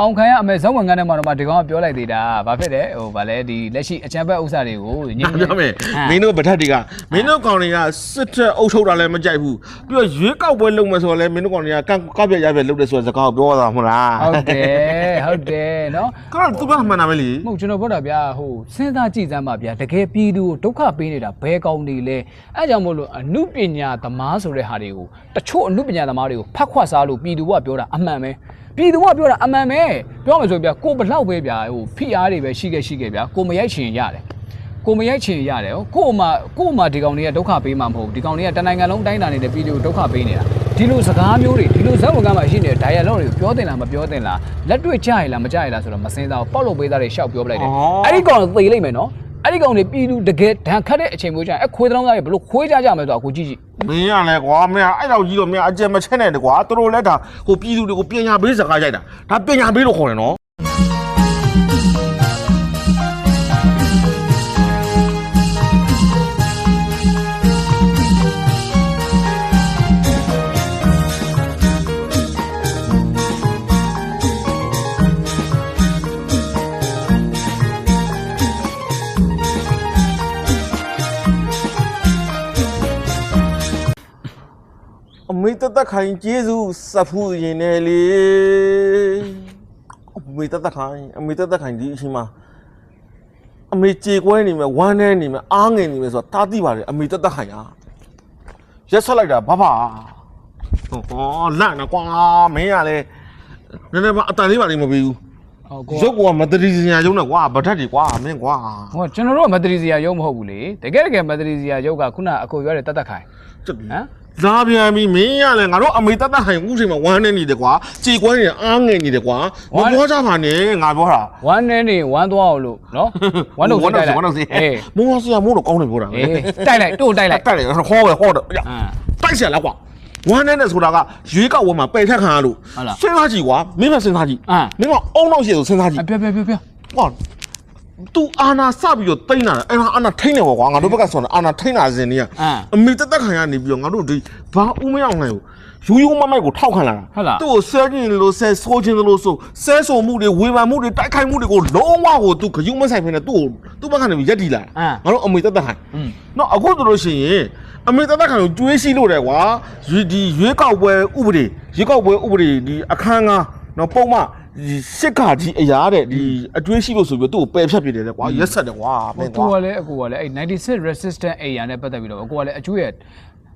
အောင်ခံရအမေဇောင်းဝင်ကန်းထဲမှာတော့မှဒီကောင်ကပြောလိုက်သေးတာဘာဖြစ်လဲဟိုဗာလဲဒီလက်ရှိအချမ်းဘက်ဥစ္စာတွေကိုညငါပြောမယ်မင်းတို့ဗထက်တွေကမင်းတို့ကောင်တွေကစစ်တက်အုပ်ချုပ်တာလည်းမကြိုက်ဘူးပြီးတော့ရွေးကောက်ပွဲလုပ်မယ်ဆိုတော့လည်းမင်းတို့ကောင်တွေကကန့်ကပြက်ရပြက်လုပ်တယ်ဆိုတဲ့စကားကိုပြောတာမဟုတ်လားဟုတ်တယ်ဟုတ်တယ်နော်ကောသူကမှန်တာပဲလေမဟုတ်ကျွန်တော်ပြောတာဗျာဟိုစဉ်းစားကြည့်စမ်းပါဗျာတကယ်ပြည်သူကိုဒုက္ခပေးနေတာဘယ်ကောင်တွေလဲအဲကြောင့်မို့လို့အမှုပညာသမားဆိုတဲ့ဟာတွေကိုတချို့အမှုပညာသမားတွေကိုဖတ်ခွက်စားလို့ပြည်သူကပြောတာအမှန်ပဲ ပြည်သူကပြောတာအမှန်ပဲပြောမှဆိုဗျာကိုဘလောက်ပဲဗျာဟိုဖိအားတွေပဲရှိခဲ့ရှိခဲ့ဗျာကိုမရိုက်ချင်ရတယ်ကိုမရိုက်ချင်ရတယ်ဟောကို့မှာကို့မှာဒီကောင်တွေကဒုက္ခပေးမှာမဟုတ်ဘူးဒီကောင်တွေကတနိုင်ငံလုံးတိုင်းတာနေတဲ့ပြည်သူကိုဒုက္ခပေးနေတာဒီလိုစကားမျိုးတွေဒီလိုဇက်ဝကမှာရှိနေတဲ့ dialogue တွေကိုပြောတင်လားမပြောတင်လားလက်တွေ့ကြရလားမကြရလားဆိုတော့မစင်းစားဘူးပေါက်လို့ပေးသားတွေရှောက်ပြောပလိုက်တယ်အဲ့ဒီကောင်သေလိုက်မယ်နော် အဲ့ဒီကောင်တွေပြည်သူတကယ်ဒဏ်ခတ်တဲ့အချိန်မျိုးကျရင်အခွေးတောင်းသားတွေဘလို့ခွေးကြကြမယ်ဆိုတော့အခုကြည့်ကြည့်မင်းရလဲကွာမင်းအဲ့တော့ကြီးတော့မင်းအကြံမချက်နဲ့တကွာသူတို့လည်းဒါဟိုပြည်သူတွေကိုပညာပေးစကားရိုက်တာဒါပညာပေးလို့ခေါ်တယ်နော် သက်ခိုင်ကျေးဇူးစပ်ဖူးရင်နဲ့လေအမေတသက်ခိုင်အမေတသက်ခိုင်ဒီအချိန်မှာအမေကြေကွဲနေမယ်ဝမ်းနေနေမယ်အားငယ်နေမယ်ဆိုတာတားသိပါတယ်အမေတသက်ခိုင်อ่ะရက်ဆက်လိုက်တာဘာဘာဟောလန့်နော်ကွာမင်းကလည်းနည်းနည်းပါအတန်လေးပါလိမ့်မပြီးဘူးဟုတ်ရုပ်ကမတရီစရာရုံးနဲ့ကွာဗတ်တ်တွေကွာမင်းကွာဟောကျွန်တော်တို့ကမက်ဒရီစီယာရုပ်မဟုတ်ဘူးလေတကယ်တကယ်မက်ဒရီစီယာရုပ်ကခုနအကိုပြောတဲ့တတ်တတ်ခိုင်ကျက်ဟမ် လာပြန်ပြီမင်းရလဲငါတို့အမေတသက်ခိုင်ဦးချိန်မှာဝမ်းနေနေတယ်ကွာကြေကွဲနေအားငယ်နေတယ်ကွာမပြောကြပါနဲ့ငါပြောတာဝမ်းနဲ့နေဝမ်းသွားအောင်လို့နော်ဝမ်းတော့ဝမ်းတိုက်လိုက်ဝမ်းတော့စီအေးမောဆရာမိုးတော့ကောင်းတယ်ပြောတာအေးတိုက်လိုက်တို့တိုက်လိုက်တိုက်တယ်ဟောပဲဟောတယ်အင်းတိုက်ဆရာလားကွာဝမ်းနေနဲ့ဆိုတာကရွေးကောက်ဝဲမှာပယ်ထက်ခံရလို့ဟုတ်လားစဉ်းစားကြည့်ကွာမင်းမစဉ်းစားကြည့်အင်းမင်းကအုံတော့ရှိရဆိုစဉ်းစားကြည့်အပြပြပြပြကွာ तू အာနာစပြီးတော့တိမ့်လာတယ်အဲ့ဒါအာနာထိမ့်တယ်ကွာငါတို့ဘက်ကဆိုတော့အာနာထိမ့်လာစဉ်နေရ အင်း အမေတက်တက်ခံရနေပြီးတော့ငါတို့ဒီဘာဦးမရောက်နိုင်ဘူးယူယူမမိုက်ကိုထောက်ခံလာတာ ဟုတ်လား သူ့ကိုဆဲခြင်းလို့ဆဲဆိုးခြင်းလို့ဆိုဆဲဆိုမှုတွေဝေဖန်မှုတွေတိုက်ခိုက်မှုတွေကိုလုံးဝကိုသူခရုမဆိုင်ဖ ೇನೆ သူ့ကိုသူ့ဘက်ကနေရက်တီလာ အင်း ငါတို့အမေတက်တက်ခံ อืม နော်အခုတို့လို့ရှိရင်အမေတက်တက်ခံကိုကျွေးရှိလို့တယ်ကွာရွေဒီရွေးကောက်ပွဲဥပဒေရွေးကောက်ပွဲဥပဒေဒီအခန်းကားနော်ပုံမှ ဒီစစ်ကကြီးအရာတဲ့ဒီအကျွေးရှိလို့ဆိုပြီးတော့သူ့ကိုပယ်ဖြတ်ပြတယ်လေကွာရက်ဆက်တယ်ကွာမဟိုင်းသူကွာကလည်းအကူကလည်းအဲ့96 resistant area နဲ့ပတ်သက်ပြီးတော့အကူကလည်းအကျွေးရ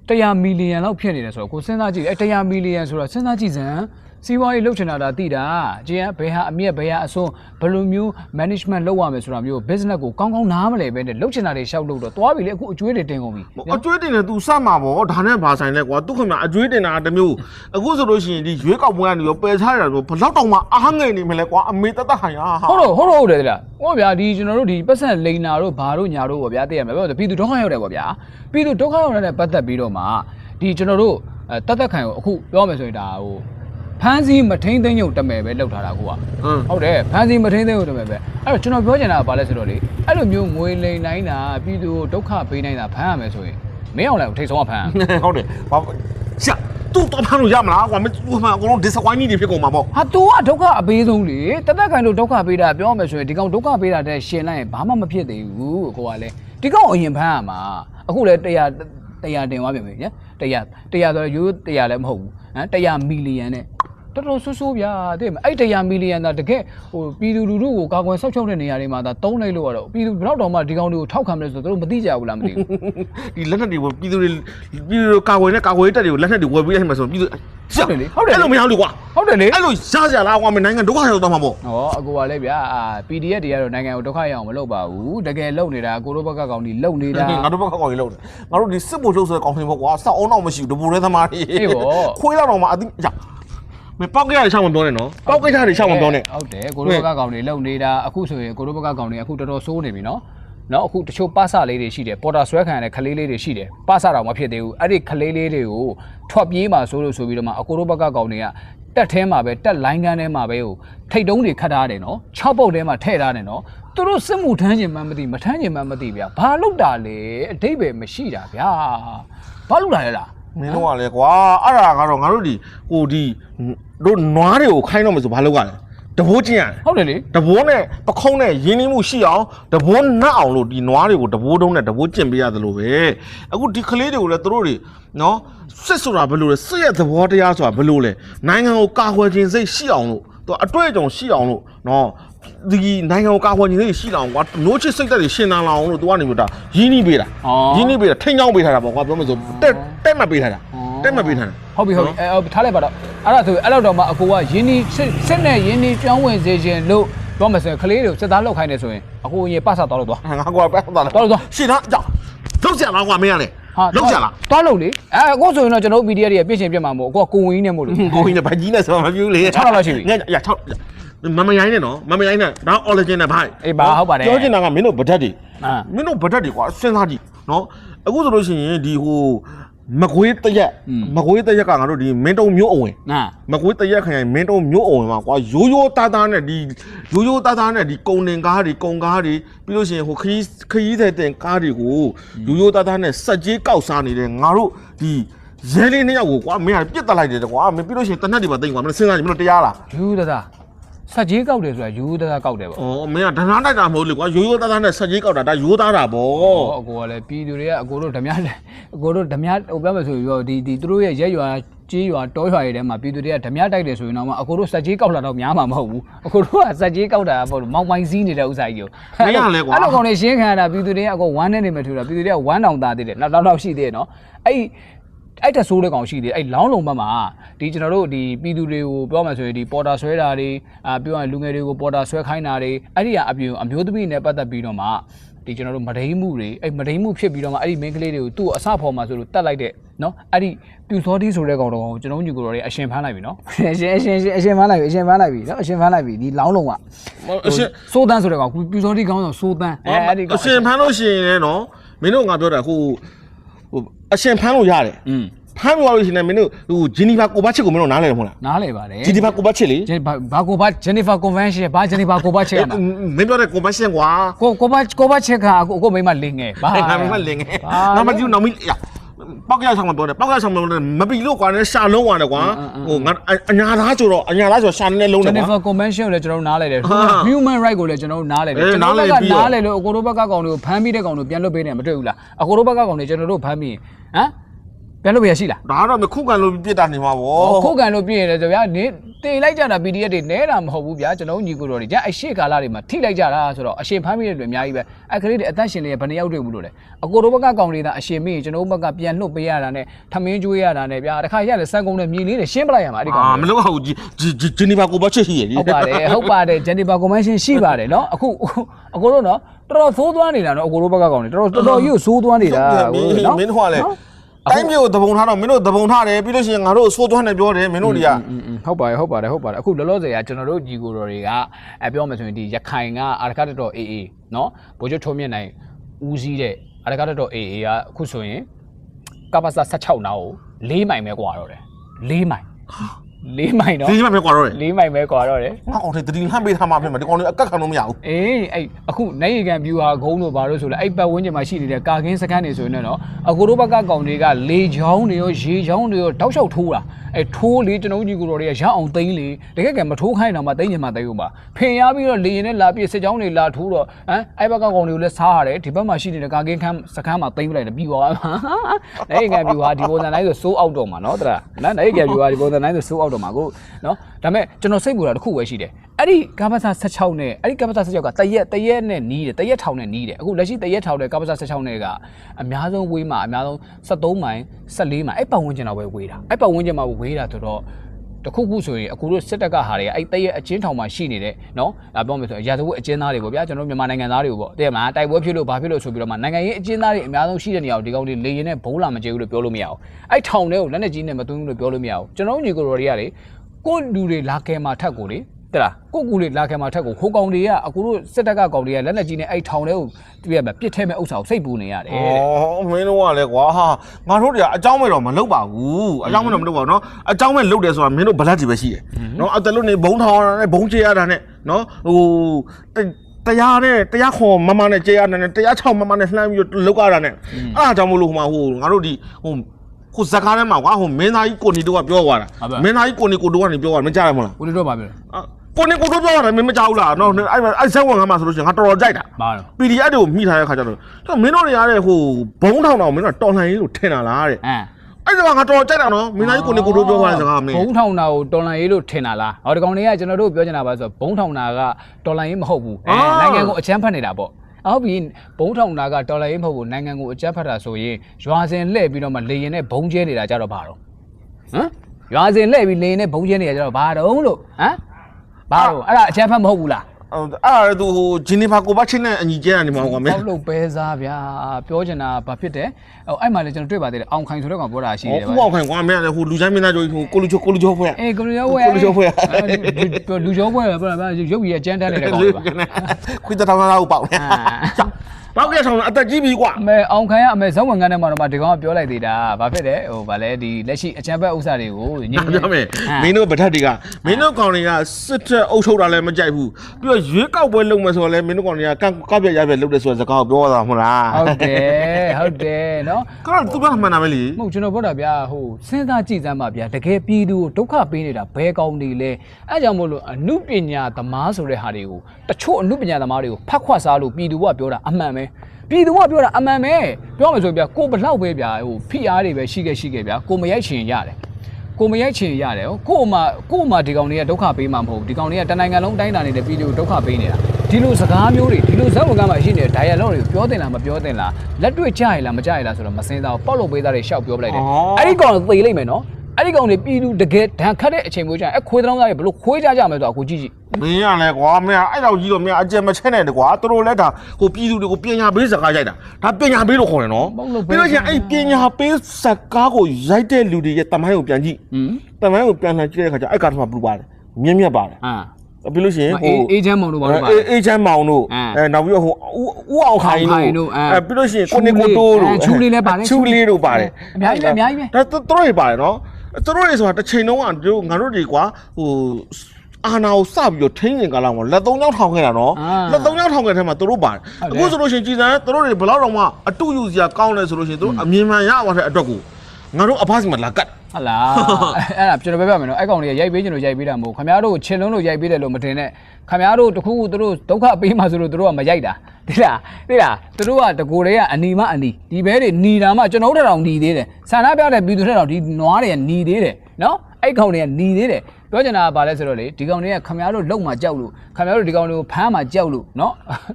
100မီလီယံလောက်ဖြစ်နေတယ်ဆိုတော့ကိုစဉ်းစားကြည့်အဲ့100မီလီယံဆိုတော့စဉ်းစားကြည့်စမ်း စီးပွားရေးလှုပ်ချင်တာဒါသိတာကျန်ဘယ်ဟာအမြက်ဘယ်ဟာအစွန်းဘယ်လိုမျိုး management လုပ်ရမယ်ဆိုတာမျိုး business ကိုကောင်းကောင်းနားမလည်ပဲနဲ့လှုပ်ချင်တာတွေရှောက်လို့တော့သွားပြီလေအခုအကျွေးတွေတင်ကုန်ပြီအကျွေးတင်တယ်သူစမှာပေါ့ဒါနဲ့ဘာဆိုင်လဲကွာသူခင်ဗျအကျွေးတင်တာတစ်မျိုးအခုဆိုလို့ရှိရင်ဒီရွေးကောက်ပွဲကနေရောပယ်ချရတာဆိုဘလောက်တောင်မှအားငယ်နေမလဲကွာအမေတက်တက်ဟန်ရဟာဟုတ်တော့ဟုတ်တော့ဟုတ်တယ်တလားဟောဗျာဒီကျွန်တော်တို့ဒီပတ်စံလိန်နာတို့ဘာတို့ညာတို့ပေါ့ဗျာသိရမယ်ပြောဆိုပြည်သူဒုက္ခရောက်တယ်ပေါ့ဗျာပြည်သူဒုက္ခရောက်တဲ့ပတ်သက်ပြီးတော့မှဒီကျွန်တော်တို့အဲတတ်သက်ခံကိုအခုပြောမယ်ဆိုရင်ဒါဟို ဖမ်းဆီးမထိန်သိမ်းရုံတမယ်ပဲလောက်ထားတာကိုကဟမ်ဟုတ်တယ်ဖမ်းဆီးမထိန်သိမ်းရုံတမယ်ပဲအဲ့တော့ကျွန်တော်ပြောချင်တာကဘာလဲဆိုတော့လေအဲ့လိုမျိုးငွေလိန်နိုင်တာပြည်သူကိုဒုက္ခပေးနိုင်တာဖမ်းရမယ်ဆိုရင်မင်းအောင်လည်းထိတ်ဆုံးကဖမ်းရမယ်ဟုတ်တယ်ဘာရှာသူ့တော့ဖမ်းလို့ရမလားကွာမင်းသူ့မှာအကုန်လုံး disappoint တွေဖြစ်ကုန်မှာပေါ့ဟာ तू ကဒုက္ခအပေးဆုံးလေတသက်ခံလို့ဒုက္ခပေးတာပြောမယ်ဆိုရင်ဒီကောင်ဒုက္ခပေးတာတဲ့ရှင်လိုက်ရင်ဘာမှမဖြစ်သေးဘူးကိုကလည်းဒီကောင်အရင်ဖမ်းရမှာအခုလည်း100 100တင်သွားပြန်ပြီည100 100ဆိုရိုး100လည်းမဟုတ်ဘူးဟမ်100မီလီယံနဲ့ တော်တော်ဆိုးဆိုးဗျာတဲ့မအဲ့100မီလီယံသာတကယ်ဟိုပြည်သူလူထုကိုကာကွယ်ဆောက်ရှောက်တဲ့နေရာတွေမှာသာတုံးလိုက်လို့ရတော့ပြည်သူဘယ်တော့တော့မှဒီကောင်တွေကိုထောက်ခံမလဲဆိုတော့သူတို့မသိကြဘူးလားမသိဘူးဒီလက်နက်တွေပြည်သူတွေပြည်သူတွေကာကွယ်နဲ့ကာကွယ်တက်တွေကိုလက်နက်တွေဝယ်ပေးလိုက်မှဆိုပြည်သူရှာအဲ့လိုမရဘူးကွာဟုတ်တယ်လေအဲ့လိုရကြလားကွာမင်းနိုင်ငံဒုက္ခရောက်သွားမှာပေါ့ဟောအကူကလည်းဗျာအာ PDF တွေကတော့နိုင်ငံကိုဒုက္ခရအောင်မလုပ်ပါဘူးတကယ်လုပ်နေတာကိုတို့ဘက်ကကောင်ဒီလုပ်နေတာငါတို့ဘက်ကကောင်းကြီးလုံးတယ်ငါတို့ဒီစစ်ဘုတ်ချုပ်ဆိုတဲ့ကောင်းထင်ပေါ့ကွာစောက်အောင်တော့မရှိဘူးတပူရဲသမားတွေအေးပေါ့ခွေးတော့တော့မှအတိ ရမပောက်ကြရချောင်းမပြောနဲ့နော်ပောက်ကြရချောင်းမပြောနဲ့ဟုတ်တယ်ကိုတို့ဘက်ကကောင်တွေလုံနေတာအခုဆိုရင်ကိုတို့ဘက်ကကောင်တွေအခုတော်တော်ဆိုးနေပြီနော်နော်အခုတချို့ပါစလေးတွေရှိတယ်ပေါ်တာဆွဲခံရတဲ့ခလေးလေးတွေရှိတယ်ပါစတော့မဖြစ်သေးဘူးအဲ့ဒီခလေးလေးတွေကိုထွက်ပြေးမှာဆိုလို့ဆိုပြီးတော့မှအကိုတို့ဘက်ကကောင်တွေကတက်ထဲမှာပဲတက်လိုင်းကန်းထဲမှာပဲဟိုထိတ်တုံးတွေခတ်ထားတယ်နော်6ပုတ်ထဲမှာထည့်ထားတယ်နော်သူတို့စစ်မှုထမ်းခြင်းမှမသိမထမ်းခြင်းမှမသိဗျာဘာလုပ်တာလဲအတိတ်ပဲမရှိတာဗျာဘာလုပ်တာလဲလား မင်းတို့ကလေကွာအဲ့ဒါကတော့ငါတို့ဒီဟိုဒီတို့နွားတွေကိုခိုင်းတော့မယ်ဆိုဘာလုပ်ရလဲတဘိုးကျင့်ရတယ်ဟုတ်တယ်လေတဘိုးနဲ့ပခုံးနဲ့ရင်းနှီးမှုရှိအောင်တဘိုးနတ်အောင်လို့ဒီနွားတွေကိုတဘိုးတုံးနဲ့တဘိုးကျင့်ပေးရသလိုပဲအခုဒီကလေးတွေကိုလည်းသူတို့တွေနော်စစ်ဆိုတာဘယ်လိုလဲစစ်ရဲ့သဘောတရားဆိုတာဘယ်လိုလဲနိုင်ငံကိုကာကွယ်ခြင်းစိတ်ရှိအောင်လို့သူအတွေ့အကြုံရှိအောင်လို့နော် ဒီနိုင်ငံကိုကာကွယ်ခြင်းစိတ်ရှိအောင်ကွာနိုးချစ်စိတ်သက်တွေရှင်နာလာအောင်လို့သူကနေပြီးတော့ရင်းနှီးပေးတာရင်းနှီးပေးတာထိန်းချောင်းပေးထားတာပေါ့ကွာပြောမယ်ဆိုတက်တက်မှတ်ပေးထားတာတက်မှတ်ပေးထားတာဟုတ်ပြီဟုတ်ပြီအဲထားလိုက်ပါတော့အဲ့ဒါဆိုအဲ့တော့တော့မှအကိုကယင်းဒီစစ်နဲ့ယင်းဒီပြောင်းဝင်စေခြင်းလို့ပြောမယ်ဆိုရင်ကလေးတွေကိုစစ်သားလောက်ခိုင်းနေဆိုရင်အကိုရင်ပတ်ဆက်သွားလို့သွားငါကွာပဲသွားလာသွားလို့သွားရှင်းတော့ကြောက်လောက်ကြလားကွာမင်းကလေလောက်ကြလားသွားလို့လေအဲအခုဆိုရင်တော့ကျွန်တော် PDF တွေကပြည့်ရှင်ပြတ်မှာမို့အကိုကကိုဝင်ကြီးနဲ့မို့လို့ကိုင်းနဲ့ဗကြီးနဲ့ဆိုမပြူးလေ6လောက်ရှိပြီငါရ6 မမရိုင်းနဲ့နော်မမရိုင်းနဲ့ဒါ origin နဲ့ဖိုင်အေးပါဟုတ်ပါတယ်ပြောချင်တာကမင်းတို့ဗဒတ်တွေအာမင်းတို့ဗဒတ်တွေကွာစဉ်းစားကြည့်နော်အခုဆိုလို့ရှိရင်ဒီဟိုမကွေးတရက်မကွေးတရက်ကငါတို့ဒီမင်းတုံမျိုးအဝင်နာမကွေးတရက်ခရိုင်မင်းတုံမျိုးအဝင်မှာကွာရိုးရိုးသားသားနဲ့ဒီရိုးရိုးသားသားနဲ့ဒီကုံတင်ကားတွေကုံကားတွေပြီးလို့ရှိရင်ဟိုခရီးခရီးတဲ့တင်ကားတွေကိုရိုးရိုးသားသားနဲ့စက်ကြီးကောက်စားနေတဲ့ငါတို့ဒီရဲလေးနှစ်ယောက်ကိုကွာမင်းကပြစ်တက်လိုက်တယ်ကွာမင်းပြီးလို့ရှိရင်တနတ်တွေပါတိတ်ကွာမင်းစဉ်းစားကြည့်မင်းတို့တရားလားယူဒတာ စက်ကြီးကောက်တယ်ဆိုတာယူဒတာကောက်တယ်ပေါ့။အော်မင်းကဒနာတိုက်တာမဟုတ်လေကွာရိုးရိုးသားသားနဲ့ဆက်ကြီးကောက်တာဒါရိုးသားတာဗောဟောအကိုကလည်းပြည်သူတွေကအကိုတို့ဓမြအကိုတို့ဓမြဟိုပြောမယ်ဆိုရင်ရောဒီဒီသူတို့ရဲ့ရက်ရွာကြီးရွာတောရွာတွေထဲမှာပြည်သူတွေကဓမြတိုက်တယ်ဆိုရင်တော့မှအကိုတို့စက်ကြီးကောက်လာတော့များမှာမဟုတ်ဘူးအကိုတို့ကစက်ကြီးကောက်တာပေါ့မောင်မိုင်းစည်းနေတဲ့ဥစ္စာကြီးကိုအဲ့လိုကောင်တွေရှင်းခံရတာပြည်သူတွေကအကိုဝမ်းနဲ့နေမထူတာပြည်သူတွေကဝမ်းတောင်သားသေးတယ်နောက်တော့ရှိသေးတယ်နော်အဲ့ အဲ့တဆိုးတဲ့ကောင်ရှိသေးတယ်အဲ့လောင်းလုံးဘက်မှာဒီကျွန်တော်တို့ဒီပြည်သူတွေကိုပြောမှဆိုရင်ဒီပေါ်တာဆွဲတာတွေအာပြောရင်လူငယ်တွေကိုပေါ်တာဆွဲခိုင်းတာတွေအဲ့ဒီကအပြင်အမျိုးသမီးနဲ့ပတ်သက်ပြီးတော့မှဒီကျွန်တော်တို့မဒိန်းမှုတွေအဲ့မဒိန်းမှုဖြစ်ပြီးတော့မှအဲ့ဒီ main ကလေးတွေကိုသူ့အစဖော်မှာဆိုလို့တတ်လိုက်တဲ့နော်အဲ့ဒီပြူစောတီးဆိုတဲ့ကောင်တော့ကျွန်တော်ညီကိုတော်တွေအရှင်ဖမ်းလိုက်ပြီနော်အရှင်အရှင်အရှင်ဖမ်းလိုက်ပြီအရှင်ဖမ်းလိုက်ပြီနော်အရှင်ဖမ်းလိုက်ပြီဒီလောင်းလုံးကအရှင်စိုးတန်းဆိုတဲ့ကောင်ပြူစောတီးကောင်းဆိုစိုးတန်းအဲအဲ့ဒီကောင်အရှင်ဖမ်းလို့ရှိရင်လည်းနော်မင်းတို့ငါပြောတာဟို ဟိုအရှင်ဖမ်းလို့ရတယ်อืมဖမ်းလို့ရလို့ရှိရင်လည်းမင်းတို့ဟိုဂျီနီဗာကိုဘတ်ချစ်ကိုမင်းတို့နားလည်တယ်မဟုတ်လားနားလေပါတယ်ဂျီနီဗာကိုဘတ်ချစ်လေဂျန်ဘာဘာကိုဘာဂျန်နီဖာကွန်ဗင်းရှင်းဘာဂျန်နီဖာကိုဘာချက်ရမှာမင်းပြောတဲ့ကိုဘတ်ရှင်ကွာကိုကိုဘာကိုဘာချက်ကကိုကိုမိမလင်းငယ်ဘာငါမလင်ငယ်ငါမကြည့်နောက်မီး ပောက်ရဆောင်မပြောတယ်ပောက်ရဆောင်မပြောတယ်မပီလို့ကွာနဲ့ရှာလုံးသွားတယ်ကွာဟိုငါအညာသားဆိုတော့အညာသားဆိုရှာနေလုံးတဂျယ်န်နီကွာဖာကွန်ဗင်းရှင်းကိုလည်းကျွန်တော်နားလေတယ်ဟာ human right ကိုလည်းကျွန်တော်နားလေတယ်အေးကျွန်တော်နားဘလည်က်ကပြီးတော့နားလေလို့အကိုတို့ဘက်ကကောင်တွေကိုဖမ်းပြီးတဲ့ကောင်တွေပြန်လွတ်ပေးနေမတွေ့ဘူးလားအကိုတို့ဘက်ကကောင်တွေကျွန်တော်တို့ဖမ်းပြီးဟမ် ပြန်လွတ်ပေးရရှိလားဒါကတော့မခုခံလို့ပြစ်တာနေမှာဗောခုတ်ကန်လို့ပြည့်ရတယ်ဆိုဗျာနေတေလိုက်ကြတာ PDF တွေနဲတာမဟုတ်ဘူးဗျာကျွန်တော်ညီကိုတော်တွေじゃအရှိကာလတွေမှာထိလိုက်ကြတာဆိုတော့အရှင်ဖမ်းမိတဲ့တွေအများကြီးပဲအခလေးတွေအသက်ရှင်တွေဘယ်နှယောက်တွေ့ဘူးလို့လဲအကိုတို့ဘက်ကကောင်တွေသာအရှင်မိရင်ကျွန်တော်တို့ဘက်ကပြန်လှုပ်ပေးရတာနဲ့ထမင်းကျွေးရတာနဲ့ဗျာတခါရတယ်စက်ကုန်းနဲ့မြေလေးတွေရှင်းပလိုက်ရမှာအဲ့ဒီကောင်အာတွေမလို့ဟုတ်ဂျီဂျီဂျီနီဗာကိုဘတ်ချစ်ရှိရလေဟုတ်ပါတယ်ဟုတ်ပါတယ်ဂျန်နီဗာကွန်ဗင်းရှင်းရှိပါတယ်နော်အခုအကိုတို့နော်တော်တော်သိုးသွားနေတာနော်အကိုတို့ဘက်ကကောင်တွေတော်တော်တော်တော်ကြီးကိုသိုးသွားနေတာမင်းမင်းတို့ကလည်း တိုင်းမျိုးသဘုံထားတော့မင်းတို့သဘုံထားတယ်ပြီးလို့ရှိရင်ငါတို့ဆိုးသွမ်းတယ်ပြောတယ်မင်းတို့တွေက อืมဟုတ်ပါတယ်ဟုတ်ပါတယ်ဟုတ်ပါတယ်အခုလောလောဆယ်ကကျွန်တော်တို့ညီကိုတော်တွေကအဲပြောမှဆိုရင်ဒီရခိုင်ကအာရကတတော်အေးအေးเนาะဗိုလ်ချုပ်ထုံးမြင့်နိုင်ဦးစီးတဲ့အာရကတတော်အေးအေးကအခုဆိုရင်ကပ္ပစ16နာကို၄မိုင်ပဲกว่าတော့တယ်၄မိုင် ၄မိုင်တော့၄မိုင်ပဲကွာတော့တယ်၄မိုင်ပဲကွာတော့တယ်ဟာအောင်တယ်တတိလှမ်းပေးထားမှပြင်မှာဒီကောင်လေးအကက်ခံလို့မရဘူးအေးအဲ့အခုနိုင်ရကန် view ဟာဂုံးလို့ဘာလို့ဆိုလဲအဲ့ပတ်ဝန်းကျင်မှာရှိနေတဲ့ကာကင်းစခန်းတွေဆိုရင်တော့အကိုတို့ဘက်ကကောင်တွေကလေချောင်းတွေရောရေချောင်းတွေရောတောက်လျှောက်ထိုးတာအဲ့ထိုးလေတနုံးကြီးကိုတော့တွေကရအောင်သိမ်းလေတကယ်ကမထိုးခိုင်းတော့မှသိမ်းချင်မှသိမ်းဦးမှာဖင်ရပြီးတော့လေရင်နဲ့လာပြစ်စစ်ကြောင်းတွေလာထိုးတော့ဟမ်အဲ့ဘက်ကကောင်တွေကိုလည်းစားရတယ်ဒီဘက်မှာရှိနေတဲ့ကာကင်းခန်းစခန်းမှာသိမ်းပလိုက်တယ်ပြီးသွားမှာနိုင်ရကန် view ဟာဒီပုံစံတိုင်းဆိုဆိုးအောက်တော့မှာနော်တလားနိုင်ရကန် view ဟာဒီပုံစံတိုင်းဆိုဆိုးအောက်တော့မှာကိုနော်ဒါပေမဲ့ကျွန်တော်စိတ်ပူတာတစ်ခုပဲရှိတယ်အဲ့ဒီကပ္ပစာ16နဲ့အဲ့ဒီကပ္ပစာ16ကတရက်တရက်နဲ့နီးတယ်တရက်ထောင်နဲ့နီးတယ်အခုလက်ရှိတရက်ထောင်တဲ့ကပ္ပစာ16နဲ့ကအများဆုံးဝေးမှာအများဆုံး73မိုင်14မိုင်အဲ့ပတ်ဝန်းကျင်တော့ပဲဝေးတာအဲ့ပတ်ဝန်းကျင်မှာဝေးတာဆိုတော့ တခုခုဆိုရင်အခုတို့စစ်တပ်ကဟာတွေကအဲ့တရက်အချင်းထောင်မှာရှိနေတဲ့နော်ဒါပြောမယ်ဆိုရင်ရာဇဝတ်အချင်းသားတွေပေါ့ဗျာကျွန်တော်မြန်မာနိုင်ငံသားတွေပေါ့တဲ့မှာတိုက်ပွဲဖြစ်လို့ဘာဖြစ်လို့ဆိုပြီးတော့မှနိုင်ငံရေးအချင်းသားတွေအများဆုံးရှိတဲ့နေရာကိုဒီကောင်တွေလေရင်နဲ့ဘုံလာမကျဘူးလို့ပြောလို့မရအောင်အဲ့ထောင်တွေကိုလက်နဲ့ကြီးနဲ့မသွင်းဘူးလို့ပြောလို့မရအောင်ကျွန်တော်ညီကိုတော်တွေကလေကိုယ့်လူတွေလာကဲမှာထက်ကိုလေ တလားကိုကူလေးလာခံမှာထက်ကိုခိုးကောင်တွေကအခုတို့စစ်တပ်ကကောင်တွေကလက်လက်ကြီးနဲ့အဲ့ထောင်ထဲကိုပြရမှာပြစ်ထဲမဲ့ဥစ္စာကိုစိတ်ပူနေရတယ်တဲ့ ဩမင်းတို့ကလည်းကွာဟာငါတို့တွေကအကြောင်းမဲ့တော့မလုပ်ပါဘူးအကြောင်းမဲ့တော့မလုပ်ပါဘူးเนาะအကြောင်းမဲ့လုပ်တယ်ဆိုတာမင်းတို့ဗလက်တွေပဲရှိတယ်เนาะအတလို့နေဘုံထောင်ရတာနဲ့ဘုံချရတာနဲ့เนาะဟိုတရားနဲ့တရားခေါ်မမနဲ့ကြေရတာနဲ့တရားချောက်မမနဲ့လှမ်းပြီးလောက်ရတာနဲ့အဲ့ဒါကြောင့်မလို့ဟိုမှာဟိုငါတို့ဒီဟိုခုဇကားထဲမှာကွာဟိုမင်းသားကြီးကိုနေတို့ကပြောသွားတာမင်းသားကြီးကိုနေကိုတို့ကနေပြောသွားမကြရမလား ဦးလေးတို့ပါပြော အာ ကိုနေကိုတို့ပြောရတယ်မင်းမကြောက်လားနော်အဲ့အဲ့ဇက်ဝင်ကမှဆိုလို့ရှိရင်ငါတော်တော်ကြိုက်တာပါတော့ PDF တွေကိုမိထားတဲ့ခါကျတော့တော့မင်းတို့တွေရတဲ့ဟိုဘုံထောင်တော်မင်းတို့တော်လှန်ရေးလို့ထင်တာလားတဲ့အမ်အဲ့ဒါကငါတော်တော်ကြိုက်တာနော်မင်းသားကြီးကိုနေကိုတို့ပြောသွားတဲ့စကားမင်းဘုံထောင်တာကိုတော်လန်ရေးလို့ထင်တာလားဟောဒီကောင်တွေကကျွန်တော်တို့ပြောချင်တာပါဆိုတော့ဘုံထောင်တာကတော်လန်ရေးမဟုတ်ဘူးအဲနိုင်ငံကိုအချမ်းဖတ်နေတာပေါ့အောက်ပြီးဘုံထောင်တာကတော်လန်ရေးမဟုတ်ဘူးနိုင်ငံကိုအချမ်းဖတ်တာဆိုရင်ရွာစဉ်လှည့်ပြီးတော့မှလေရင်နဲ့ဘုံကျဲနေတာကြတော့ဘာတော့ဟမ်ရွာစဉ်လှည့်ပြီးလေရင်နဲ့ဘုံကျဲနေတာကြတော့ဘာတော့လို့ဟမ် ဘာတော့အဲ့ဒါအချမ်းဖတ်မဟုတ်ဘူးလားအဲ့ဒါသူဟိုဂျီနီဖာကိုဘတ်ချင်းနဲ့အညီကျဲနေမှာကွာမင်းပေါက်လို့ပဲစားဗျာပြောချင်တာဘာဖြစ်တယ်ဟိုအဲ့မှာလည်းကျွန်တော်တွေ့ပါသေးတယ်အောင်ခိုင်ဆိုတဲ့ကောင်ပြောတာရှိဟောတယ်ခုဗျာပေါက်ခိုင်ကွာမင်းလည်းဟိုလူချိုင်းမင်းသားတို့ဟိုကိုလူချိုကိုလူချိုဖွဲ့အေးကိုလူကျော်ဝဲကိုလူကျော်ဝဲလူကျော်ဝဲပြောတာဗျာရုပ်ရည်အကျန်းတန်းနေတဲ့ကောင်တွေပါခွေးတထောင်သားကိုပေါက်နေအာ ပေါက်ကရထောင်အသက်ကြီးပြီကွာအမေအောင်ခိုင်ကအမေဇောင်းဝင်ကန်းထဲမှာတော့ဒီကောင်ကပြောလိုက်သေးတာဘာဖြစ်တယ်ဟိုဗာလဲဒီလက်ရှိအချမ်းဘက်ဥစ္စာတွေကိုညငါပြောမယ်မင်းတို့ဗထက်တွေကမင်းတို့ကောင်တွေကစစ်တက်အုပ်ချုပ်တာလည်းမကြိုက်ဘူးပြီးတော့ရွေးကောက်ပွဲလုပ်မယ်ဆိုတော့လည်းမင်းတို့ကောင်တွေကကကပြက်ရပြက်လုပ်တယ်ဆိုတဲ့စကားကိုပြောတာမဟုတ်လားဟုတ်တယ်ဟုတ်တယ်နော်ကောသူပြောမှန်တာပဲလေမဟုတ်ကျွန်တော်ပြောတာဗျာဟိုစဉ်းစားကြည့်စမ်းပါဗျာတကယ်ပြည်သူကိုဒုက္ခပေးနေတာဘယ်ကောင်တွေလဲအဲကြောင့်မို့လို့အမှုပညာသမားဆိုတဲ့ဟာတွေကိုတချို့အမှုပညာသမားတွေကိုဖတ်ခွက်စားလို့ပြည်သူကပြောတာအမှန်ပဲပြည်သူကပြောတာအမှန်ပဲပြောမှဆိုဗျာကိုဘလောက်ပဲဗျာဟိုဖိအားတွေပဲရှိခဲ့ရှိခဲ့ဗျာကိုမရိုက်ချင်ရတယ်ကိုမရိုက်ချင်ရတယ်ဟောကို့မှာကို့မှာဒီကောင်တွေကဒုက္ခပေးမှာမဟုတ်ဘူးဒီကောင်တွေကတနိုင်ငံလုံးတိုင်းတာနေတဲ့ပြည်သူကိုဒုက္ခပေးနေတာဒီလိုစကားမျိုးတွေဒီလိုဇက်ဝင်ကမ်းမှာရှိနေတဲ့ dialogue တွေကိုပြောတင်လားမပြောတင်လားလက်တွေ့ကြရလားမကြရလားဆိုတော့မစင်းစားဘူးပေါက်လို့ပေးသားတွေရှောက်ပြောပလိုက်တယ်အဲ့ဒီကောင်သေလိုက်မယ်နော် အဲ့ဒီကောင်တွေပြည်သူတကယ်ဒဏ်ခတ်တဲ့အချိန်မျိုးကျရင်အခွေးတောင်းသားတွေဘလို့ခွေးကြကြမယ်ဆိုတော့အခုကြည့်ကြည့်မင်းရလဲကွာမင်းအဲ့တော့ကြီးတော့မင်းအကျယ်မချက်နဲ့တကွာသူတို့လည်းဒါဟိုပြည်သူတွေကိုပညာပေးစကားရိုက်တာဒါပညာပေးလို့ခေါ်တယ်နော်ပြီးလို့ရှိရင်အဲ့ပညာပေးစကားကိုရိုက်တဲ့လူတွေရဲ့တမိုင်းကိုပြန်ကြည့်ဟမ်တမိုင်းကိုပြန်လှန်ကြည့်တဲ့အခါကျအဲ့ကားထမပူပါတယ်မြင့်မြတ်ပါတယ်အာပြီးလို့ရှိရင်အေးအေးချမ်းမောင်တို့ဘာလို့ပါလဲအေးအေးချမ်းမောင်တို့အင်းအဲနောက်ပြီးတော့ဟိုဦးအောင်ခိုင်အောင်ခိုင်တို့တို့အင်းအဲပြီးလို့ရှိရင်ကိုနေကိုတိုးတို့အဲချူလေးလည်းပါတယ်ချူလေးတို့ပါတယ်အများကြီးပဲအများကြီးပဲဒါသူတို့တွေပါတယ်နော် သူတို့တွေဆိုတာတစ်ချိန်လုံးကတို့ငါတို့တွေကွာဟိုအာနာကိုစပြီးတော့ထိန်းရင်ကလာမှာလက်သုံးချောင်းထောင်ခဲ့တာနော်အာလက်သုံးချောင်းထောင်ခဲ့တဲ့မှာသူတို့ပါတယ်ဟုတ်တယ်အခုဆိုလို့ရှိရင်ကြည်စမ်းသူတို့တွေဘယ်လောက်တော့မှအတူယူစရာကောင်းလဲဆိုလို့ရှိရင်သူတို့အမြင်မှန်ရသွားတဲ့အတွက်ကို ငါတို့အဖားစီမှာလာကတ်ဟုတ်လားအဲ့ဒါကျွန်တော်ပြောပြမယ်နော်အဲ့ကောင်တွေကရိုက်ပေးခြင်းလို့ရိုက်ပေးတာမဟုတ်ခင်ဗျားတို့ချင်လုံးလို့ရိုက်ပေးတယ်လို့မတင်နဲ့ခင်ဗျားတို့တခုခုသူတို့ဒုက္ခပေးမှဆိုလို့သူတို့ကမရိုက်တာဒီလားဒီလားသူတို့ကတကိုယ်တွေကအနီမအနီဒီဘဲတွေနီတာမှကျွန်တော်တို့ထက်တောင်နီသေးတယ်ဆန္ဒပြတဲ့ပြည်သူထက်တောင်ဒီနွားတွေကနီသေးတယ်နော်အဲ့ကောင်တွေကနီသေးတယ် ပြောချင်တာကဘာလဲဆိုတော့လေဒီကောင်တွေကခင်ဗျားတို့လုံမှကြောက်လို့ခင်ဗျားတို့ဒီကောင်တွေကိုဖမ်းမှကြောက်လို့နော်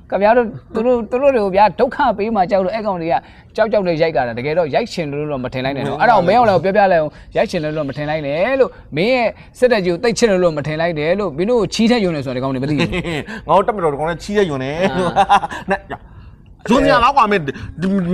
ခင်ဗျားတို့သူတို့သူတို့တွေကိုဗျာဒုက္ခပေးမှကြောက်လို့အဲ့ကောင်တွေကကြောက်ကြောက်နဲ့ရိုက်ကြတာတကယ်တော့ရိုက်ချင်လို့တော့မထင်လိုက်နဲ့နော်အဲ့ဒါကိုမင်းအောင်လည်းပြောပြလိုက်အောင်ရိုက်ချင်လို့တော့မထင်လိုက်နဲ့လို့မင်းရဲ့စစ်တပ်ကြီးကိုတိတ်ချင်လို့မထင်လိုက်တယ်လို့မင်းတို့ချီးထက်ယုံနေဆိုတော့ဒီကောင်တွေမသိဘူးငါတို့တက်မတော်ကောင်လည်းချီးရယွန်းနေနဲ့ ဇွန်ညာလောက်ကွာမင်း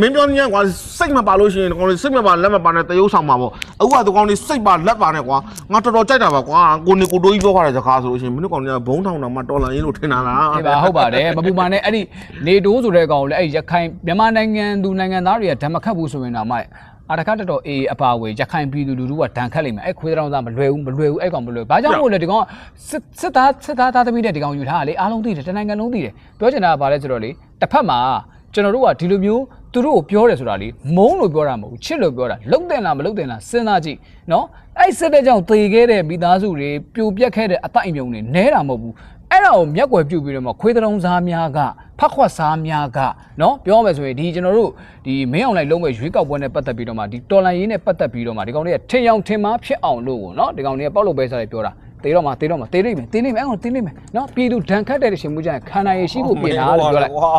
မင်းပြောနေကွာစိတ်မပါလို့ရှိရင်ကောင်လေးစိတ်မပါလက်မပါနဲ့တရုပ်ဆောင်ပါပေါ့အခုကသူကောင်လေးစိတ်ပါလက်ပါနဲ့ကွာငါတော်တော်ကြိုက်တာပါကွာကိုနေကိုတိုးကြီးပြောထားတဲ့စကားဆိုလို့ရှိရင်မင်းတို့ကောင်တွေကဘုံထောင်တာမှတော်လာရင်လို့ထင်တာလားအေးပါဟုတ်ပါတယ်မပူပါနဲ့အဲ့ဒီနေတိုးဆိုတဲ့ကောင်ကိုလည်းအဲ့ဒီရခိုင်မြန်မာနိုင်ငံသူနိုင်ငံသားတွေကဓမ္မခတ်ဘူးဆိုရင်တော့မှအာတခတ်တော်တော်အေးအပါဝေရခိုင်ပြည်သူလူထုကဒဏ်ခတ်လိမ့်မယ်အဲ့ခွေးတောင်သားမလွယ်ဘူးမလွယ်ဘူးအဲ့ကောင်မလွယ်ဘူးဘာကြောင့်မို့လဲဒီကောင်စစ်စစ်သားစစ်သားသားသမီးတဲ့ဒီကောင်ယူထားတာလေအားလုံးသိတယ်တနိုင်ငံလုံးသိတယ်ပြောချင်တာကဘာလဲဆိုတော့လေတစ်ဖက်မှာ ကျွန်တော်တို့ကဒီလိုမျိုးသူတို့ကိုပြောတယ်ဆိုတာလေမုန်းလို့ပြောတာမဟုတ်ဘူးချစ်လို့ပြောတာလုံတဲ့လားမလုံတဲ့လားစဉ်းစားကြည့်နော်အဲ့စစ်တဲ့ကြောင့်သေခဲ့တဲ့မိသားစုတွေပြိုပြက်ခဲ့တဲ့အတိုက်အမြုံတွေနဲတာမဟုတ်ဘူးအဲ့ဒါကိုမျက်ွယ်ပြုတ်ပြီးတော့မှခွေးတုံးစားများကဖက်ခွက်စားများကနော်ပြောမယ်ဆိုရင်ဒီကျွန်တော်တို့ဒီမင်းအောင်လိုက်လုံးဝရွေးကောက်ပွဲနဲ့ပတ်သက်ပြီးတော့မှဒီတော်လန်ရေးနဲ့ပတ်သက်ပြီးတော့မှဒီကောင်တွေကထင်အောင်ထင်မှားဖြစ်အောင်လို့ကိုနော်ဒီကောင်တွေကပေါက်လို့ပဲစားလိုက်ပြောတာ တေးတော့မှာတေးတော့မှာတေးနေမယ်တေးနေမယ်အဲ့ကောင်တေးနေမယ်နော်ပြည်သူဒဏ်ခတ်တဲ့တရှင်မှုကြရင်ခံနိုင်ရရှိဖို့ပြင်တာလို့ပြောလိုက်ဟာ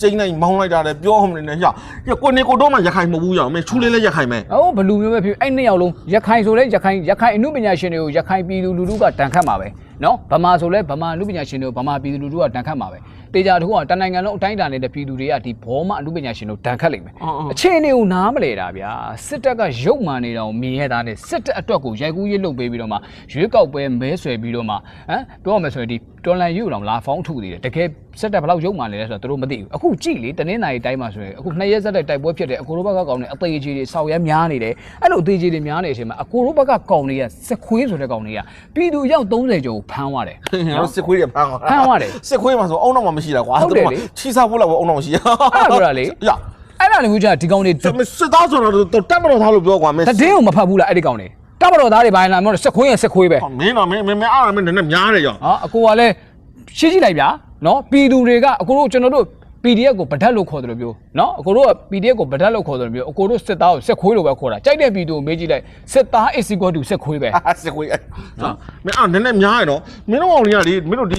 ကျိန်းနိုင်မောင်းလိုက်တာလည်းပြောမှမနေနဲ့ရရကိုနေကိုတော့မှရခိုင်မဟုတ်ဘူးရအောင်မင်းချူလေးလည်းရခိုင်မယ်ဟုတ်ဘလူမျိုးပဲဖြစ်အဲ့နှစ်ယောက်လုံးရခိုင်ဆိုလဲရခိုင်ရခိုင်အမှုပညာရှင်တွေကိုရခိုင်ပြည်သူလူထုကဒဏ်ခတ်မှာပဲ နော်ဗမာဆိုလဲဗမာအမှုပညာရှင်တွေကိုဗမာပြည်သူလူထုကတန်ခတ်မှာပဲ။တေချာတခုကတနိုင်ငံလုံးအတိုင်းအတာနေတဲ့ပြည်သူတွေကဒီဘောမအမှုပညာရှင်တို့တန်ခတ်လိမ့်မယ်။အခြေအနေကိုနားမလဲတာဗျာ။စစ်တပ်ကရုပ်မှန်နေတာကိုမြင်ရတာနဲ့စစ်တပ်အတွက်ကိုရိုက်ကူးရစ်လုပ်ပေးပြီးတော့မှရွေးကောက်ပွဲမဲဆွယ်ပြီးတော့မှဟမ်ပြောရမယ်ဆိုရင်ဒီတော်လန်ယူတော်လာဖောင်းထုသေးတယ်တကယ်စစ်တပ်ဘယ်လောက်ရုပ်မှန်လဲဆိုတော့သူတို့မသိဘူးအခုကြည့်လေတနင်္လာရီတိုင်းမှာဆိုရင်အခုနှစ်ရက်ဆက်တဲ့တိုက်ပွဲဖြစ်တယ်အကိုတို့ဘက်ကကောင်နေအသေးကြီးတွေစောက်ရဲများနေတယ်အဲ့လိုအသေးကြီးတွေများနေတဲ့အချိန်မှာအကိုတို့ဘက်ကကောင်တွေကစက်ခွေးဆိုတဲ့ကောင်တွေကပြည်သူရောက်30ကျော်ကိုဖမ်းသွားတယ်ငါတို့စစ်ခွေးတွေဖမ်းသွားဖမ်းသွားတယ်စစ်ခွေးမှာဆိုအုံတော့မှမရှိတာကွာဟုတ်တယ်လေချီစားဖို့လောက်ပဲအုံတော့မရှိရအဲ့ဒါပြောတာလေရအဲ့ဒါလည်းမျိုးကြဒီကောင်တွေတစစ်သားဆိုတော့တက်မတော်သားလို့ပြောကွာမင်းည်င်းကိုမဖတ်ဘူးလားအဲ့ဒီကောင်တွေ တပ်မတော်သားတွေပိုင်းလာမလို့စက်ခွေးရင်စက်ခွေးပဲဟောမင်းတော့မင်းမင်းမင်းအားရမင်းနည်းနည်းများတယ်ရောဟာအကိုကလည်းရှင်းကြည့်လိုက်ဗျာနော်ပြည်သူတွေကအကိုတို့ကျွန်တော်တို့ PDF ကိုဗဒတ်လို့ခေါ်တယ်လို့ပြောနော်အကိုတို့က PDF ကိုဗဒတ်လို့ခေါ်တယ်လို့ပြောအကိုတို့စစ်သားကိုစက်ခွေးလို့ပဲခေါ်တာကြိုက်တဲ့ပြည်သူကိုမေးကြည့်လိုက်စစ်သား is equal to စက်ခွေးပဲအာစကွေးနော်မင်းအားနည်းနည်းများရနော်မင်းတို့ကောင်တွေကလေမင်းတို့ဒီ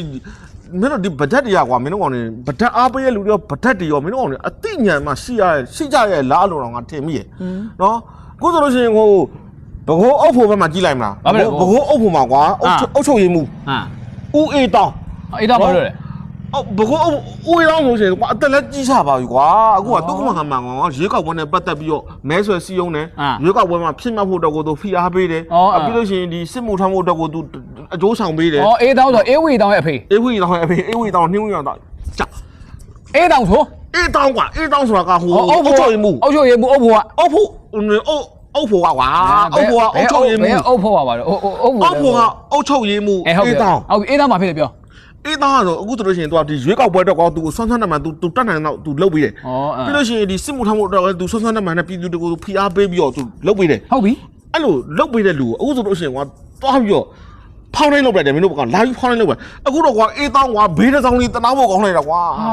မင်းတို့ဒီဘတ်ဂျက်တွေကကွာမင်းတို့ကောင်တွေဘတ်ဂျက်အားပေးရလူတွေရောဘတ်ဂျက်တွေရောမင်းတို့ကောင်တွေအသိဉာဏ်မှရှိရရှိကြရဲ့လားလို့တော့ငါထင်မိရနော်အခုဆိုလို့ရှိရင်ဟို ဘကိုးအုပ်ဖို့ဘက်မှာကြီးလိုက်မလားဘကိုးအုပ်ဖို့မှာကွာအုပ်အုပ်ချုပ်ရေးမှုဟမ်ဦးအေးတောင်းအေးတော့ဘာလို့လဲအော်ဘကိုဦးရောင်းလို့ရှိရင်ကွာအသက်လက်ကြီးချပါပြီကွာအခုကတုံးမှခါမှန်ကွာရွေးကောက်ပွဲနဲ့ပတ်သက်ပြီးတော့မဲဆွယ်စီယုံတယ်ရွေးကောက်ပွဲမှာဖြစ်မှတ်ဖို့တော့ကိုသူဖိအားပေးတယ်ပြီးလို့ရှိရင်ဒီစစ်မှုထမ်းဖို့တော့ကိုသူအကျိုးဆောင်ပေးတယ်ဩအေးတောင်းဆိုအေးဝီတောင်းရဲ့အဖေအေးဝီတောင်းအဖေအေးဝီတောင်းနှင်းဝီတောင်းကြာအေးတောင်းဆိုအေးတောင်းကွာအေးတောင်းဆိုတာကဟိုအုပ်ဖို့ချုပ်ရင်မှုအုပ်ချုပ်ရေးမှုအုပ်ဖို့ကအုပ်ဖို့အုပ် အုပ်ဖို့ကွာအုပ်ဖို့ကအုပ်ချုပ်ရေးမှုအုပ်ဖို့ပါပါတော့အုပ်ဖို့အုပ်ဖို့ကအုပ်ချုပ်ရေးမှုအေးဟုတ်ပြီအေးတောင်းဟုတ်ပြီအေးတောင်းမှာဖြစ်တယ်ပြောအေးတောင်းဆိုအခုဆိုလို့ရှိရင်သူကဒီရွေးကောက်ပွဲတော့ကွာသူဆွမ်းဆွမ်းနဲ့မှသူသူတတ်နိုင်တော့သူလုပ်ပြီးတယ်ဩပြီးလို့ရှိရင်ဒီစစ်မှုထမ်းဖို့တော့သူဆွမ်းဆွမ်းနဲ့မှနဲ့ပြည်သူတွေကိုဖိအားပေးပြီးတော့သူလုပ်ပေးတယ်ဟုတ်ပြီအဲ့လိုလုပ်ပေးတဲ့လူကိုအခုဆိုလို့ရှိရင်ကွာတွားပြီးတော့ ဖောင်းနိုင်လုပ်လိုက်တယ်မင်းတို့ကလာပြီးဖောင်းနိုင်လုပ်ပဲအခုတော့ကွာအေးတောင်းကွာဘေးတစ်စောင်းလေးတနာဖို့ကောင်းလိုက်တာကွာဟာ